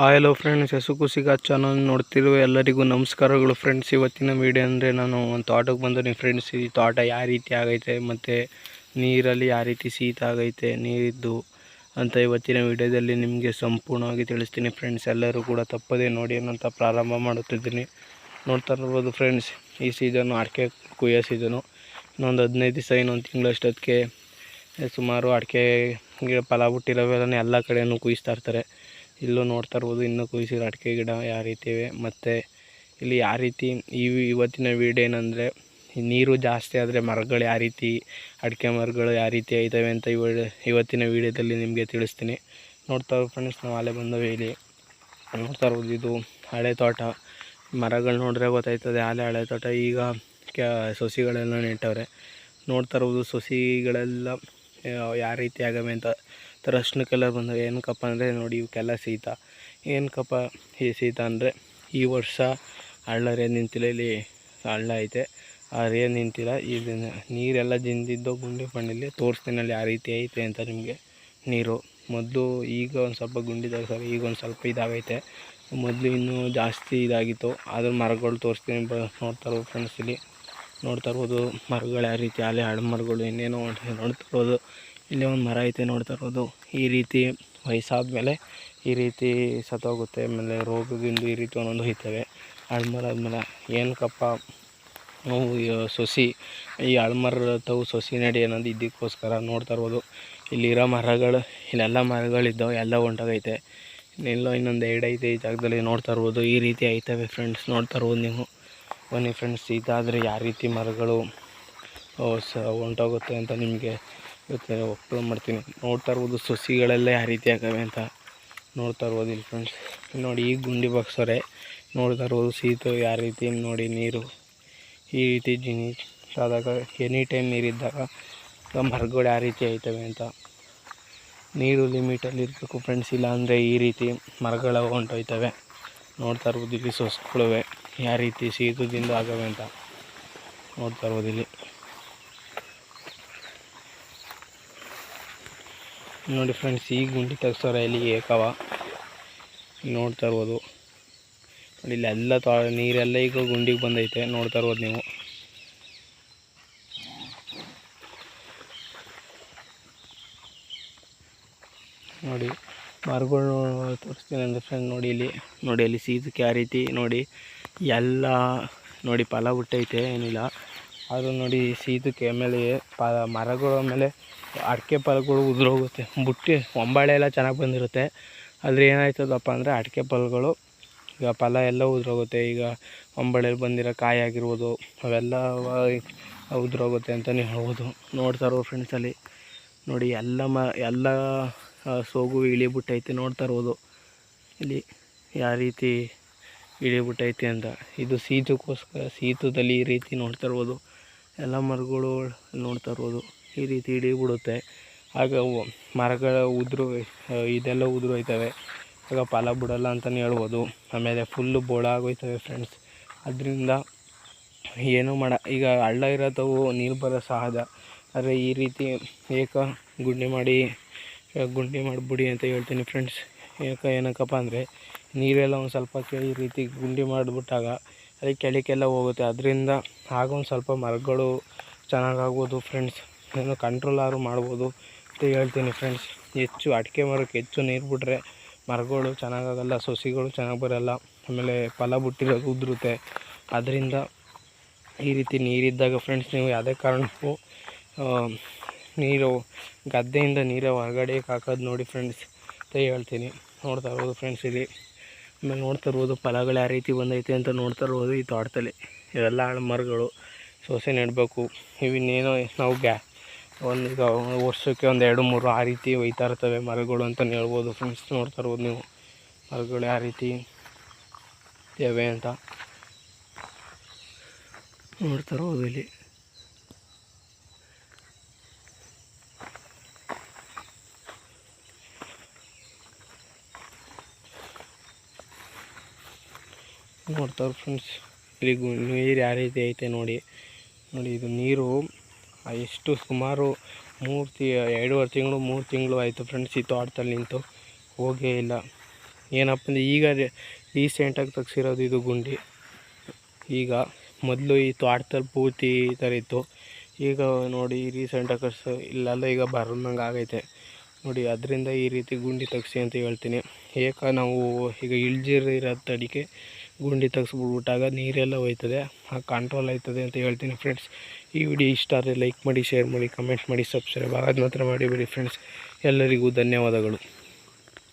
Hello friends ಹೆಸುಕುಸಿಗ channel ನೋಡ್ತಿರುವ ಎಲ್ಲರಿಗೂ ನಮಸ್ಕಾರಗಳು ಫ್ರೆಂಡ್ಸ್ ಇವತ್ತಿನ ವೀಡಿಯೋ ಅಂದರೆ ನಾನು ಒಂದು ತೋಟಕ್ಕೆ ಬಂದಿನಿ ಫ್ರೆಂಡ್ಸ್ ಈ ತೋಟ ಯಾವ ರೀತಿ ಆಗೈತೆ, ಮತ್ತು ನೀರಲ್ಲಿ ಯಾವ ರೀತಿ ಶೀತ ಆಗೈತೆ, ನೀರಿದ್ದು ಅಂತ ಇವತ್ತಿನ ವಿಡಿಯೋದಲ್ಲಿ ನಿಮಗೆ ಸಂಪೂರ್ಣವಾಗಿ ತಿಳಿಸ್ತೀನಿ ಫ್ರೆಂಡ್ಸ್ ಎಲ್ಲರೂ ಕೂಡ ತಪ್ಪದೇ ನೋಡಿ ಅನ್ನೋಂಥ ಪ್ರಾರಂಭ ಮಾಡುತ್ತಿದ್ದೀನಿ. ನೋಡ್ತಾ ಇರ್ಬೋದು ಫ್ರೆಂಡ್ಸ್ ಈ ಸೀಸನು ಅಡಿಕೆ ಕುಯ್ಯೋ ಸೀಸನು ಇನ್ನೊಂದು ಹದಿನೈದು ದಿವಸ, ಇನ್ನೊಂದು ತಿಂಗಳಷ್ಟೊತ್ತಿಗೆ ಸುಮಾರು ಅಡಿಕೆ ಗಿಡ ಫಲ ಬಿಟ್ಟಿರೋವೆಲ್ಲ ಎಲ್ಲ ಕಡೆಯೂ ಕುಯ್ಸ್ತಾ ಇರ್ತಾರೆ. ಇಲ್ಲೂ ನೋಡ್ತಾ ಇರ್ಬೋದು. ಇನ್ನೂ ಕುಯ್ಸಿರೋ ಅಡಿಕೆ ಗಿಡ ಯಾವ ರೀತಿ ಇವೆ? ಮತ್ತು ಇಲ್ಲಿ ಯಾವ ರೀತಿ ಈ ಇವತ್ತಿನ ವೀಡಿಯೋ ಏನಂದರೆ ನೀರು ಜಾಸ್ತಿ ಆದರೆ ಮರಗಳು ಯಾವ ರೀತಿ, ಅಡಿಕೆ ಮರಗಳು ಯಾವ ರೀತಿ ಆಯ್ತವೆ ಅಂತ ಇವ, ಇವತ್ತಿನ ವೀಡಿಯೋದಲ್ಲಿ ನಿಮಗೆ ತಿಳಿಸ್ತೀನಿ. ನೋಡ್ತಾ ಫ್ರೆಂಡ್ಸ್ ನಾವು ಅಲ್ಲೇ ಬಂದವೆ ಇಲ್ಲಿ ನೋಡ್ತಾ ಇರ್ಬೋದು, ಇದು ಹಳೆ ತೋಟ. ಮರಗಳು ನೋಡಿದ್ರೆ ಗೊತ್ತಾಯ್ತದೆ, ಆಲೆ ಹಳೆ ತೋಟ. ಈಗ ಕ್ಯಾ ಸೊಸಿಗಳೆಲ್ಲ ನೆಟ್ಟವ್ರೆ. ನೋಡ್ತಾ ಇರ್ಬೋದು, ಸಸಿಗಳೆಲ್ಲ ಯಾವ ರೀತಿ ಆಗವೆ ಅಂತ ಅರ್ಶಿನ ಕಲರ್ ಬಂದಾಗ ಏನಕ್ಕಪ್ಪ ಅಂದರೆ ನೋಡಿ ಇವಕ್ಕೆಲ್ಲ ಶೀತ. ಏನಕ್ಕಪ್ಪ ಈ ಶೀತ ಅಂದರೆ ಈ ವರ್ಷ ಹಳ್ಳ ರೇ ನಿಂತಿಲ್ಲ, ಇಲ್ಲಿ ಹಳ್ಳ ಐತೆ. ಆ ರೇ ನಿಂತಿಲ್ಲ, ಇದನ್ನು ನೀರೆಲ್ಲ ಜಿಂದಿದ್ದು ಗುಂಡಿ ಮಣ್ಣಲ್ಲಿ ತೋರಿಸ್ತೀನಿ ಅಲ್ಲಿ ಯಾವ ರೀತಿ ಐತೆ ಅಂತ ನಿಮಗೆ ನೀರು. ಮೊದಲು ಈಗ ಒಂದು ಸ್ವಲ್ಪ ಗುಂಡಿದಾಗ ಸರ್, ಈಗ ಒಂದು ಸ್ವಲ್ಪ ಇದಾಗೈತೆ. ಮೊದಲು ಇನ್ನೂ ಜಾಸ್ತಿ ಇದಾಗಿತ್ತು. ಅದ್ರ ಮರಗಳು ತೋರಿಸ್ತೀನಿ ಬ, ನೋಡ್ತಾ ಇರ್ಬೋದು ಫ್ರೆಂಡ್ಸ್ ಇಲ್ಲಿ. ನೋಡ್ತಾ ಇರ್ಬೋದು ಮರಗಳು ಯಾವ ರೀತಿ, ಅಲ್ಲಿ ಹಣ್ಣು ಮರಗಳು ಇನ್ನೇನೋ ನೋಡ್ತಾ ಇರ್ಬೋದು. ಇಲ್ಲೇ ಒಂದು ಮರ ಐತೆ ನೋಡ್ತಾ ಇರ್ಬೋದು ಈ ರೀತಿ ವಯಸ್ಸಾದ ಮೇಲೆ ಈ ರೀತಿ ಸತ್ತೋಗುತ್ತೆ. ಆಮೇಲೆ ರೋಗದಿಂದ ಈ ರೀತಿ ಒಂದೊಂದು ಹೋಯ್ತವೆ. ಆದಮೇಲೆ ಏನಕ್ಕಪ್ಪ ನಾವು ಸೊಸಿ. ಈ ಅಳ್ಮರ ತಾವು ಸೊಸಿ ನಡಿ ಅನ್ನೋದು ಇದಕ್ಕೋಸ್ಕರ ನೋಡ್ತಾ ಇರ್ಬೋದು. ಇಲ್ಲಿರೋ ಮರಗಳು, ಇಲ್ಲೆಲ್ಲ ಮರಗಳಿದ್ದಾವೆ, ಎಲ್ಲ ಹೊಂಟೋಗೈತೆ ಇನ್ನೆಲ್ಲೋ ಇನ್ನೊಂದು ಎರಡು ಐತೆ ಈ ಜಾಗದಲ್ಲಿ ನೋಡ್ತಾ ಇರ್ಬೋದು. ಈ ರೀತಿ ಐತವೆ ಫ್ರೆಂಡ್ಸ್ ನೋಡ್ತಾ ಇರ್ಬೋದು ನೀವು. ಬನ್ನಿ ಫ್ರೆಂಡ್ಸ್ ಇದಾದರೆ ಯಾವ ರೀತಿ ಮರಗಳು ಸ ಹೊಂಟೋಗುತ್ತೆ ಅಂತ ನಿಮಗೆ ಇವತ್ತು ಅಪ್ಲೋಡ್ ಮಾಡ್ತೀನಿ. ನೋಡ್ತಾ ಇರ್ಬೋದು, ಸಸಿಗಳೆಲ್ಲ ಯಾವ ರೀತಿ ಆಗವೆ ಅಂತ ನೋಡ್ತಾ ಇರ್ಬೋದು ಇಲ್ಲಿ ಫ್ರೆಂಡ್ಸ್ ನೋಡಿ ಈ ಗುಂಡಿ ಬಾಕ್ಸೋರೆ ನೋಡ್ತಾ ಇರ್ಬೋದು, ಸೀತು ಯಾವ ರೀತಿ ನೋಡಿ ನೀರು. ಈ ರೀತಿ ಜಿನಿ ಆದಾಗ ಎನಿ ಟೈಮ್ ನೀರಿದ್ದಾಗ ಮರಗಳು ಯಾವ ರೀತಿ ಆಯ್ತವೆ ಅಂತ. ನೀರು ಲಿಮಿಟಲ್ಲಿ ಇರಬೇಕು ಫ್ರೆಂಡ್ಸ್ ಇಲ್ಲ ಅಂದರೆ ಈ ರೀತಿ ಮರಗಳು ಹೊಂಟೋಯ್ತವೆ. ನೋಡ್ತಾ ಇರ್ಬೋದು, ಇಲ್ಲಿ ಸೊಸ್ಕೊಳ್ಳುವೆ ಯಾವ ರೀತಿ ಸೀತುದಿಂದ ಆಗವೆ ಅಂತ ನೋಡ್ತಾ ಇರ್ಬೋದು ಇಲ್ಲಿ. ನೋಡಿ ಫ್ರೆಂಡ್ಸ್ ಈ ಗುಂಡಿ ತೆಗ್ಸೋರ ಇಲ್ಲಿ ಏಕವ. ನೋಡ್ತಾ ಇರ್ಬೋದು. ನೋಡಿ, ಇಲ್ಲಿ ಎಲ್ಲ ತೊ, ನೀರೆಲ್ಲ ಈಗ ಗುಂಡಿಗೆ ಬಂದೈತೆ, ನೋಡ್ತಾ ಇರ್ಬೋದು ನೀವು. ನೋಡಿ, ಮರಗಳು ತೋರಿಸ್ತೀನಿ ಅಂದರೆ ಫ್ರೆಂಡ್ ನೋಡಿ ಇಲ್ಲಿ, ನೋಡಿ ಅಲ್ಲಿ ಸೀದಕ್ಕೆ ಯಾವ ರೀತಿ ನೋಡಿ, ಎಲ್ಲ ನೋಡಿ ಫಲ ಬಿಟ್ಟೈತೆ ಏನಿಲ್ಲ. ಆದರೂ ನೋಡಿ ಸೀದಕ್ಕೆ ಆಮೇಲೆ ಪ ಮರಗಳ ಮೇಲೆ ಅಡಿಕೆ ಫಲಗಳು ಉದುರೋಗುತ್ತೆ. ಬುಟ್ಟಿ, ಒಂಬಾಳೆ ಎಲ್ಲ ಚೆನ್ನಾಗಿ ಬಂದಿರುತ್ತೆ. ಆದರೆ ಏನಾಯ್ತದಪ್ಪ ಅಂದರೆ ಅಡಿಕೆ ಫಲಗಳು ಈಗ ಫಲ ಎಲ್ಲ ಉದುರೋಗುತ್ತೆ. ಈಗ ಹೊಂಬಾಳೆಯಲ್ಲಿ ಬಂದಿರೋ ಕಾಯಿ ಆಗಿರ್ಬೋದು, ಅವೆಲ್ಲ ಉದುರೋಗುತ್ತೆ ಅಂತಲೇ ಹೇಳ್ಬೋದು. ನೋಡ್ತಾ ಇರೋ ಫ್ರೆಂಡ್ಸಲ್ಲಿ ನೋಡಿ ಎಲ್ಲ ಮ, ಎಲ್ಲ ಸೋಗು ಇಳಿಬಿಟ್ಟೈತೆ ನೋಡ್ತಾ ಇರ್ಬೋದು. ಇಲ್ಲಿ ಯಾವ ರೀತಿ ಇಳಿಬಿಟ್ಟೈತೆ ಅಂತ. ಇದು ಸೀತುಕೋಸ್ಕರ ಸೀತುದಲ್ಲಿ ಈ ರೀತಿ ನೋಡ್ತಾ ಇರ್ಬೋದು. ಎಲ್ಲ ಮರಗಳು ನೋಡ್ತಾ ಇರ್ಬೋದು. ಈ ರೀತಿ ಇಳಿಬಿಡುತ್ತೆ. ಆಗ ಮರಗಳ ಉದುರು ಇದೆಲ್ಲ ಉದುರು ಹೋಯ್ತವೆ ಆಗ ಫಲ ಬಿಡಲ್ಲ ಅಂತಲೇ ಹೇಳ್ಬೋದು. ಆಮೇಲೆ ಫುಲ್ಲು ಬೋಳ ಆಗೋಯ್ತವೆ ಫ್ರೆಂಡ್ಸ್ ಅದರಿಂದ ಏನೂ ಮಾಡ ಈಗ ಹಳ್ಳ ಇರೋದವು ನೀರು ಬರೋ ಸಹಜ. ಆದರೆ ಈ ರೀತಿ ಏಕ ಗುಂಡಿ ಮಾಡಿ ಗುಂಡಿ ಮಾಡಿಬಿಡಿ ಅಂತ ಹೇಳ್ತೀನಿ ಫ್ರೆಂಡ್ಸ್ ಏಕ ಏನಕ್ಕಪ್ಪ ಅಂದರೆ ನೀರೆಲ್ಲ ಒಂದು ಸ್ವಲ್ಪ ಈ ರೀತಿ ಗುಂಡಿ ಮಾಡಿಬಿಟ್ಟಾಗ ಅದಕ್ಕೆ ಕೆಳಕ್ಕೆಲ್ಲ ಹೋಗುತ್ತೆ. ಅದರಿಂದ ಆಗ ಒಂದು ಸ್ವಲ್ಪ ಮರಗಳು ಚೆನ್ನಾಗಾಗ್ಬೋದು ಫ್ರೆಂಡ್ಸ್ ಏನೋ ಕಂಟ್ರೋಲ್ ಆದ್ರೂ ಮಾಡ್ಬೋದು ಅಂತ ಹೇಳ್ತೀನಿ ಫ್ರೆಂಡ್ಸ್ ಹೆಚ್ಚು ಅಡಿಕೆ ಮರಕ್ಕೆ ಹೆಚ್ಚು ನೀರು ಬಿಟ್ಟರೆ ಮರಗಳು ಚೆನ್ನಾಗಾಗಲ್ಲ, ಸಸಿಗಳು ಚೆನ್ನಾಗಿ ಬರೋಲ್ಲ. ಆಮೇಲೆ ಫಲ ಬಿಟ್ಟಿರೋದು ಉದುರುತ್ತೆ. ಅದರಿಂದ ಈ ರೀತಿ ನೀರಿದ್ದಾಗ ಫ್ರೆಂಡ್ಸ್ ನೀವು ಯಾವುದೇ ಕಾರಣಕ್ಕೂ ನೀರು ಗದ್ದೆಯಿಂದ ನೀರು ಹೊರಗಡೆ ಹಾಕೋದು ನೋಡಿ ಫ್ರೆಂಡ್ಸ್ ಅಂತ ಹೇಳ್ತೀನಿ. ನೋಡ್ತಾ ಇರ್ಬೋದು ಫ್ರೆಂಡ್ಸ್ ಇಲ್ಲಿ. ಆಮೇಲೆ ನೋಡ್ತಾ ಇರ್ಬೋದು, ಫಲಗಳು ಯಾವ ರೀತಿ ಬಂದೈತೆ ಅಂತ ನೋಡ್ತಾ ಇರ್ಬೋದು ಈ ತೋಟದಲ್ಲಿ. ಇವೆಲ್ಲ ಹಾಳು ಮರಗಳು, ಸೊಸೆ ನೆಡಬೇಕು. ಇವನ್ನೇನೋ ನಾವು ಗ್ಯಾ ಒಂದು ಈಗ ವರ್ಷಕ್ಕೆ ಒಂದು ಎರಡು ಮೂರು ಆ ರೀತಿ ಒಯ್ತಾ ಇರ್ತವೆ ಮರಗಳು ಅಂತ ಹೇಳ್ಬೋದು. ಫ್ರೆಂಡ್ಸ್ ನೋಡ್ತಾ ಇರ್ಬೋದು ನೀವು, ಮರಗಳು ಯಾವ ರೀತಿ ಇವೆ ಅಂತ. ನೋಡ್ತಾ ಇರ್ಬೋದು ಇಲ್ಲಿ. ನೋಡ್ತಾರೆ ಫ್ರೆಂಡ್ಸ್ ಇಲ್ಲಿ ನೀರು ಯಾವ ರೀತಿ ಐತೆ ನೋಡಿ. ನೋಡಿ, ಇದು ನೀರು ಎಷ್ಟು ಸುಮಾರು ಮೂರು ತಿ, ಎರಡೂವರೆ ತಿಂಗಳು, ಮೂರು ತಿಂಗಳು ಆಯಿತು ಫ್ರೆಂಡ್ಸ್ ಈ ತೋಟದಲ್ಲಿ ನಿಂತು. ಹೋಗೇ ಇಲ್ಲ. ಏನಪ್ಪ ಅಂದರೆ ಈಗ ರೀಸೆಂಟಾಗಿ ತೆಗ್ಸಿರೋದು ಇದು ಗುಂಡಿ. ಈಗ ಮೊದಲು ಈ ತೋಟದಲ್ಲಿ ಪೂರ್ತಿ ಈ ಥರ ಇತ್ತು. ಈಗ ನೋಡಿ ರೀಸೆಂಟಾಗಿ ಕಟ್ಸೋ ಇಲ್ಲೆಲ್ಲ, ಈಗ ಬರೋದಂಗೆ ಆಗೈತೆ. ನೋಡಿ, ಅದರಿಂದ ಈ ರೀತಿ ಗುಂಡಿ ತೆಗ್ಸಿ ಅಂತ ಹೇಳ್ತೀನಿ. ಏಕ ನಾವು ಈಗ ಇಳ್ಜಿರ ತಡಿಕೆ ಗುಂಡಿ ತೆಗೆಸ್ಬಿಟ್ಬಿಟ್ಟಾಗ ನೀರೆಲ್ಲ ಹೋಯ್ತದೆ. ಕಂಟ್ರೋಲ್ ಆಯ್ತದೆ ಅಂತ ಹೇಳ್ತೀನಿ ಫ್ರೆಂಡ್ಸ್ ಈ ವಿಡಿಯೋ ಇಷ್ಟ ಆದರೆ ಲೈಕ್ ಮಾಡಿ ಶೇರ್ ಮಾಡಿ ಕಮೆಂಟ್ ಮಾಡಿ ಸಬ್ಸ್ಕ್ರೈಬ್ ಆಗೋದು ಮಾತ್ರ ಮಾಡಿಬಿಡಿ ಫ್ರೆಂಡ್ಸ್ ಎಲ್ಲರಿಗೂ ಧನ್ಯವಾದಗಳು.